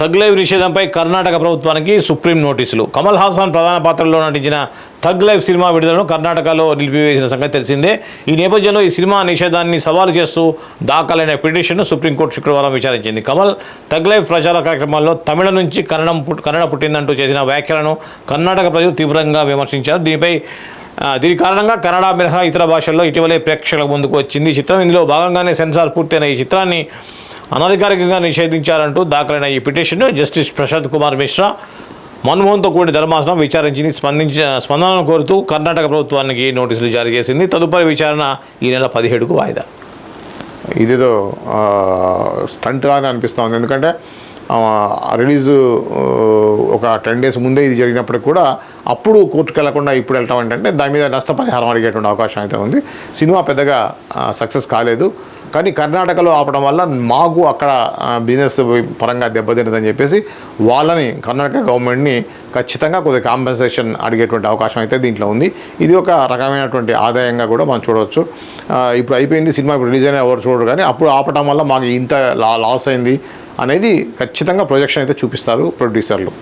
Tug life నిషేధంపై Karnataka ప్రభుత్వానికి supreme నోటీసులు. కమల్ హాసన్ ప్రధాన పాత్రలో నటించిన థగ్ లైఫ్ సినిమా విడుదలను కర్ణాటకలో నిలిపివేసిన సంగతి తెలిసిందే. ఈ నేపథ్యంలో ఈ సినిమా నిషేధాన్ని సవాలు చేస్తూ దాఖలైన పిటిషన్ను సుప్రీంకోర్టు శుక్రవారం విచారించింది. కమల్ థగ్ లైఫ్ ప్రచార కార్యక్రమాల్లో తమిళ నుంచి కన్నడం కన్నడ పుట్టిందంటూ చేసిన వ్యాఖ్యలను కర్ణాటక ప్రజలు తీవ్రంగా విమర్శించారు. దీనిపై దీని కారణంగా కన్నడ మినహా ఇతర భాషల్లో ఇటీవలే ప్రేక్షకుల ముందుకు వచ్చింది ఈ చిత్రం. ఇందులో భాగంగానే సెన్సార్ పూర్తయిన ఈ చిత్రాన్ని అనధికారికంగా నిషేధించారంటూ దాఖలైన ఈ పిటిషన్ను జస్టిస్ ప్రశాంత్ కుమార్ మిశ్రా మన్మోహన్తో కూడిన ధర్మాసనం విచారించింది. స్పందించ స్పందనను కోరుతూ కర్ణాటక ప్రభుత్వానికి నోటీసులు జారీ చేసింది. తదుపరి విచారణ ఈ నెల పదిహేడుకు వాయిదా. ఇదేదో స్టంట్ లాగా అనిపిస్తూ ఉంది. ఎందుకంటే రిలీజు ఒక టెన్ డేస్ ముందే ఇది జరిగినప్పటికి కూడా అప్పుడు కోర్టుకు వెళ్ళకుండా ఇప్పుడు వెళ్ళటం ఏంటంటే దాని మీద నష్టపరిహారం అడిగేటువంటి అవకాశం అయితే ఉంది. సినిమా పెద్దగా సక్సెస్ కాలేదు. కానీ కర్ణాటకలో ఆపడం వల్ల మాకు అక్కడ బిజినెస్ పరంగా దెబ్బతిన్నదని చెప్పేసి వాళ్ళని కర్ణాటక గవర్నమెంట్ని ఖచ్చితంగా కొద్దిగా కాంపెన్సేషన్ అడిగేటువంటి అవకాశం అయితే దీంట్లో ఉంది. ఇది ఒక రకమైనటువంటి ఆదాయంగా కూడా మనం చూడవచ్చు. ఇప్పుడు అయిపోయింది సినిమా ఇప్పుడు రిలీజ్ అయినా ఎవరు చూడరు కానీ అప్పుడు ఆపటం వల్ల మాకు ఇంత లా లాస్ అయింది అనేది ఖచ్చితంగా ప్రొజెక్షన్ అయితే చూపిస్తారు ప్రొడ్యూసర్లు.